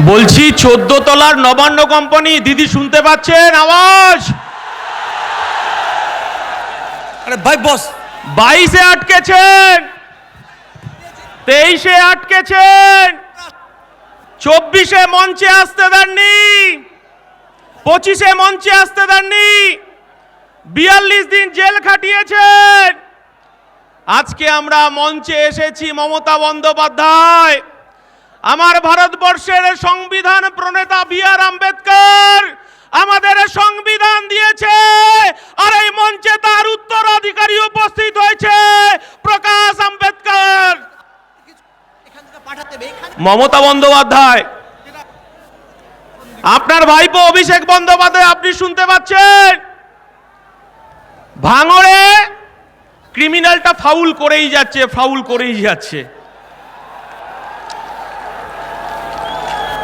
বলছি চোদ্দ তলার নবান্ন কোম্পানি দিদি শুনতে পাচ্ছেন? আওয়াজ! আরে ভাই বস। বাইশে আটকেছেন। তেইশে আটকেছেন। চব্বিশে মঞ্চে আসতে দেননি। পঁচিশে মঞ্চে আসতে দেননি। বিয়াল্লিশ দিন জেল খাটিয়েছেন। আজকে আমরা মঞ্চে এসেছি মমতা বন্দ্যোপাধ্যায়। আমার ভারতবর্ষের সংবিধান প্রণেতা বি আর আম্বেদকর আমাদের সংবিধান দিয়েছে, আর এই মঞ্চে তার উত্তরাধিকারী উপস্থিত হয়েছে প্রকাশ আম্বেদকর। মমতা বন্দ্যোপাধ্যায়, আপনার ভাইপো অভিষেক বন্দ্যোপাধ্যায়, আপনি শুনতে পাচ্ছেন? ভাঙড়ে ক্রিমিনালটা ফাউল করেই যাচ্ছে ফাউল করেই যাচ্ছে।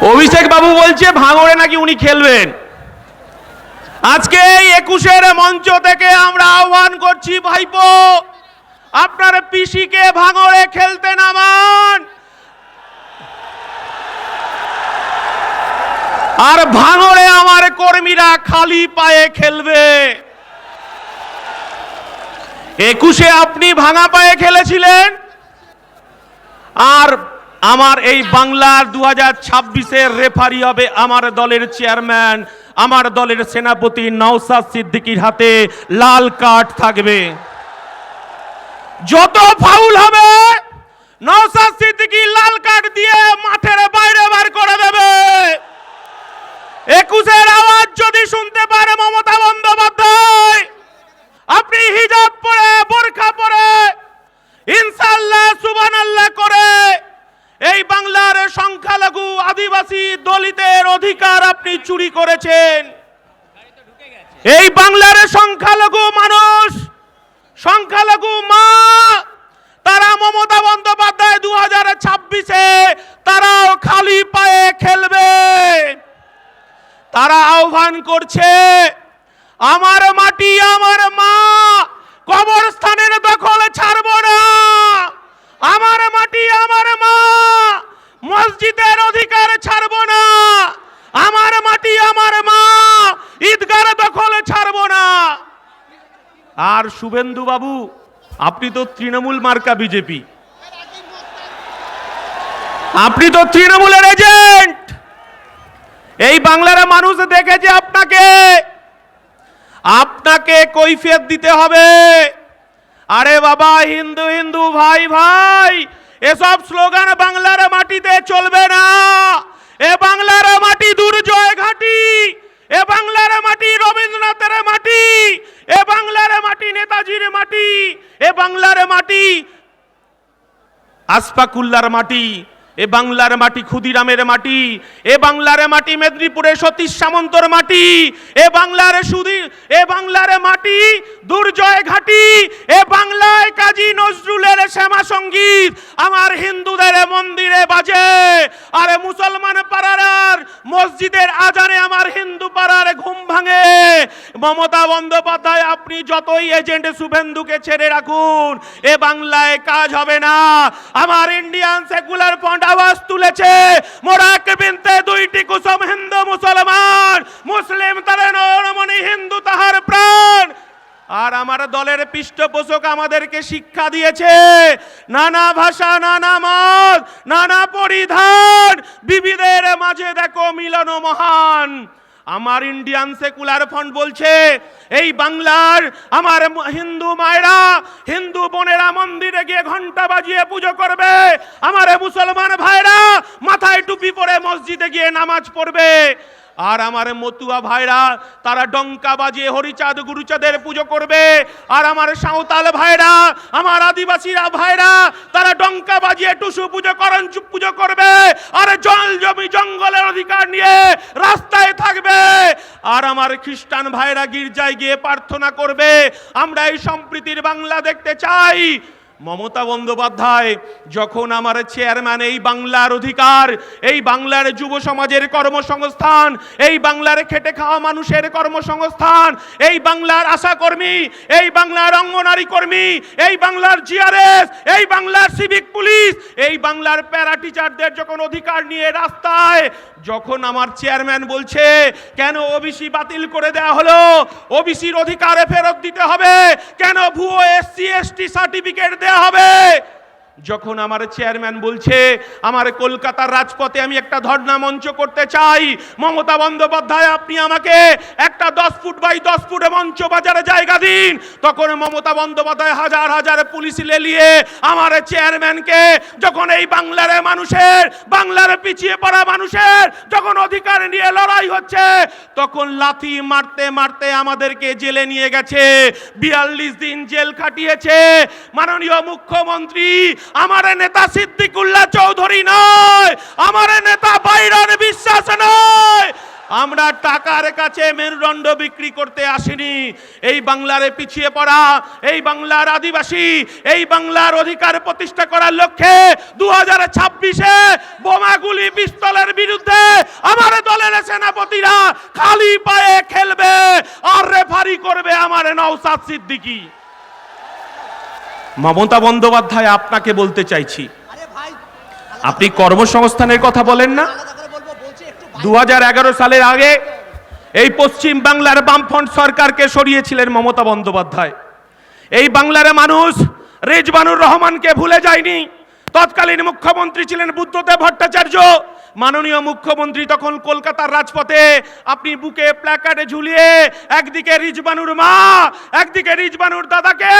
অভিষেক বাবু বলছে, ভাঙড়ে নাকি উনি খেলবেন। আজকে এই একুশের মঞ্চ থেকে আমরা আহ্বান করছি, ভাইপো, আপনার পিসিকে ভাঙড়ে খেলতে নামান। আর ভাঙড়ে আমার কর্মীরা খালি পায়ে খেলবে। একুশে আপনি ভাঙা পায়ে খেলেছিলেন, আর আমার এই বাংলার দু হাজার ছাব্বিশের রেফারি হবে আমার দলের চেয়ারম্যান আমার দলের সেনাপতি নওসাদ সিদ্দিকির হাতে লাল কার্ড থাকবে। যত ফাউল হবে নওসাদ সিদ্দিকি লাল কার্ড দিয়ে মাঠের বাইরে বার করে দেবে। একুশের আওয়াজ যদি শুনতে পারে মমতা বন্দ্যোপাধ্যায় আপনি হিজাব পরে বোরখা পরে ইনশাল্লাহ সুবান আল্লাহ করে এই বাংলার সংখ্যালঘু আদিবাসী দলিতের অধিকার আপনি চুরি করেছেন। এই বাংলার সংখ্যালঘু মানুষ সংখ্যালঘু মা তারা মমতা বন্দ্যোপাধ্যায় দু হাজার ছাব্বিশে তারাও খালি পায়ে খেলবে তারা আহ্বান করছে আমার মাটি আমার মা কবরস্থানের দখল ছাড়ব না আমার মাটি আমার মা মসজিদের অধিকার ছাড়ব না আমার মাটি আমার মা ঈদগার দখল ছাড়ব না আর শুভেন্দু বাবু, আপনি তো তৃণমূল মার্কা বিজেপি। আপনি তো তৃণমূলের এজেন্ট। এই বাংলার মানুষ দেখেছে আপনাকে। আপনাকে কৈফিয়ত দিতে হবে। আরে বাবা, হিন্দু হিন্দু, ভাই ভাই, এসব স্লোগান বাংলার মাটিতে চলবে না। এ বাংলার মাটি দুর্জয় ঘাটি। এ বাংলার মাটি, রবীন্দ্রনাথের মাটি, এ বাংলার মাটি, নেতাজির মাটি, এ বাংলার মাটি, আসফাকুল্লার মাটি, এ বাংলার মাটি, ক্ষুদিরামের মাটি, এ বাংলার মাটি, মেদিনীপুরের সতীশ সামন্তর মাটি, এ বাংলার সুধী এ বাংলার মাটি, দুর্জয় ঘাটি এ বাংলায় কাজী নজরুলের শ্যামা সংগীত আমার হিন্দুদের মন্দিরে বাজে। আরে মুসলমান পাড়ার, মসজিদের আজানে আমার হিন্দু পাড়ার ঘুম ভাঙে। মমতা বন্দ্যোপাধ্যায়, আপনি যতই এজেন্ট শুভেন্দুকে ছেড়ে রাখুন, এ বাংলায় কাজ হবে না। আমার ইন্ডিয়ান সেকুলার ফ্রন্ট আওয়াজ তুলেছে মোরাক বিনতে দুইটি কুসুম হিন্দু মুসলমান, মুসলিম তারে নরমণি হিন্দু তাহার প্রাণ। আর আমার দলের পৃষ্ঠপোষক আমাদেরকে শিক্ষা দিয়েছে। নানা ভাষা, নানা মত, নানা পরিধান বিবিধের মাঝে দেখো মিলন মহান। আমার ইন্ডিয়ান সেকুলার ফ্রন্ট বলছে, এই বাংলার আমার হিন্দু মায়েরা, হিন্দু বোনেরা মন্দিরে গিয়ে ঘণ্টা বাজিয়ে পুজো করবে। আমার মুসলমান ভাইরা মাথায় টুপি পরে মসজিদে গিয়ে নামাজ পড়বে। আর আমার মতুয়া ভাইরা, তারা ডঙ্কা বাজিয়ে হরিচাঁদ গুরুচাঁদের পুজো করবে। আর আমার সাঁওতাল ভাইরা, আমার আদিবাসীরা ভাইরা, তারা ডঙ্কা বাজিয়ে টুসু পুজো করেন পুজো করবে। আর জল জমি জঙ্গলের অধিকার নিয়ে রাস্তায় থাকবে। আর আমার খ্রিস্টান ভাইরা গির্জায় গিয়ে প্রার্থনা করবে, আমরা এই সম্প্রীতির বাংলা দেখতে চাই। মমতা বন্দ্যোপাধ্যায়, যখন আমার চেয়ারম্যান এই বাংলার অধিকার, এই বাংলার যুব সমাজের কর্মসংস্থান, এই বাংলার খেটে খাওয়া মানুষের কর্মসংস্থান, এই বাংলার আশাকর্মী এই বাংলার অঙ্গনারী কর্মী, এই বাংলার জিআরএস এই বাংলার সিভিক পুলিশ এই বাংলার প্যারা টিচারদের যখন অধিকার নিয়ে রাস্তায়, যখন আমার চেয়ারম্যান বলছে, কেন ওবিসি বাতিল করে দেওয়া হলো? ওবিসির অধিকারে ফেরত দিতে হবে? কেন ভুয়ো এসসি এসটি সার্টিফিকেট দেওয়া হবে। যখন আমার চেয়ারম্যান বলছে, আমার কলকাতার রাজপথে আমি একটা ধর্ণা মঞ্চ করতে চাই, মমতা বন্দ্যোপাধ্যায়, আপনি আমাকে একটা দশ ফুট বাই দশ ফুটে মঞ্চ বাজারে জায়গা দিন। তখন মমতা বন্দ্যোপাধ্যায় হাজার হাজার পুলিশ লেলিয়ে আমার চেয়ারম্যানকে, যখন এই বাংলার মানুষের, বাংলার পিছিয়ে পড়া মানুষের, যখন অধিকার নিয়ে লড়াই হচ্ছে তখন লাথি মারতে মারতে আমাদেরকে জেলে নিয়ে গেছে। বিয়াল্লিশ দিন জেল খাটিয়েছে। মাননীয় মুখ্যমন্ত্রী, আমার নেতা সিদ্দিকুল্লাহ চৌধুরী নয়, আমার নেতা বাইরন বিশ্বাস নয়। আমরা টাকার কাছে মেরুদণ্ড বিক্রি করতে আসিনি। এই বাংলারে পিছিয়ে পড়া, এই বাংলার আদিবাসী, এই বাংলার অধিকার প্রতিষ্ঠা করার লক্ষ্যে দু হাজার ছাব্বিশে বোমাগুলি পিস্তলের বিরুদ্ধে আমার দলের সেনাপতিরা খালি পায়ে খেলবে আর রেফারি করবে আমার নওসাদ সিদ্দিকী। মমতা বন্দ্যোপাধ্যায় আপনাকে বলতে চাইছি। আপনি কর্মসংস্থানের কথা বলেন না? দু সালের আগে এই পশ্চিম বাংলার বামফ্রন্ট সরকারকে সরিয়েছিলেন মমতা বন্দ্যোপাধ্যায়। এই বাংলার মানুষ রেজবানুর রহমানকে ভুলে যায়নি। তৎকালীন মুখ্যমন্ত্রী ছিলেন বুদ্ধদেব ভট্টাচার্য। মাননীয় মুখ্যমন্ত্রী তখন কলকাতার রাজপথে, আপনি বুকে প্ল্যাকার্ডে ঝুলিয়ে একদিকে রিজবানুর মা, একদিকে রিজবানুর দাদাকে।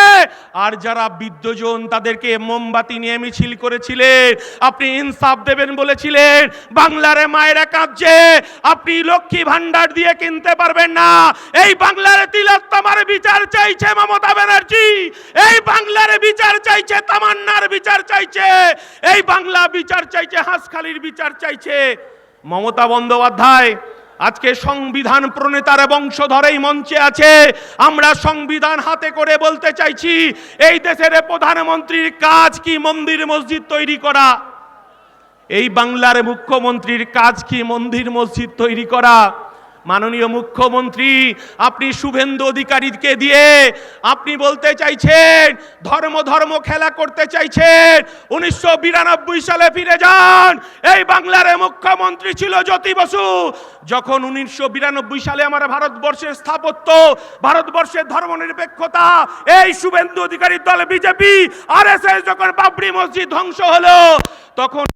আর যারা বিদ্যজন তাদেরকে মোমবাতি নিয়ে মিছিল করেছিলেন, আপনি ইনসাফ দেবেন বলেছিলেন, বাংলারে মায়েরা কাঁদছে আপনি লক্ষ্মী ভান্ডার দিয়ে কিনতে পারবেন না। এই বাংলার তিলোত্তমার বিচার চাইছে মমতা ব্যানার্জি। এই বাংলার বিচার চাইছে তামান্নার বিচার চাইছে। এই বাংলা বিচার চাইছে হাঁসখালির বিচার চাইছে মমতা বন্দ্যোপাধ্যায় আজকে সংবিধান প্রণেতার বংশধরেই মঞ্চে আছে। আমরা সংবিধান হাতে করে বলতে চাইছি, এই দেশের প্রধানমন্ত্রীর কাজ কি মন্দির মসজিদ তৈরি করা? এই বাংলার মুখ্যমন্ত্রীর কাজ কি মন্দির মসজিদ তৈরি করা? মাননীয় মুখ্যমন্ত্রী, আপনি শুভেন্দু অধিকারীকে দিয়ে আপনি বলতে চাইছেন, ধর্ম ধর্ম খেলা করতে চাইছেন, উনিশশো বিরানব্বই সালে ফিরে যান। এই বাংলার মুখ্যমন্ত্রী ছিল জ্যোতি বসু। যখন উনিশশো বিরানব্বই সালে আমার ভারতবর্ষের স্থাপত্য, ভারতবর্ষের ধর্মনিরপেক্ষতা, এই শুভেন্দু অধিকারীর দল বিজেপি, আর যখন বাবরি মসজিদ ধ্বংস হলো, তখন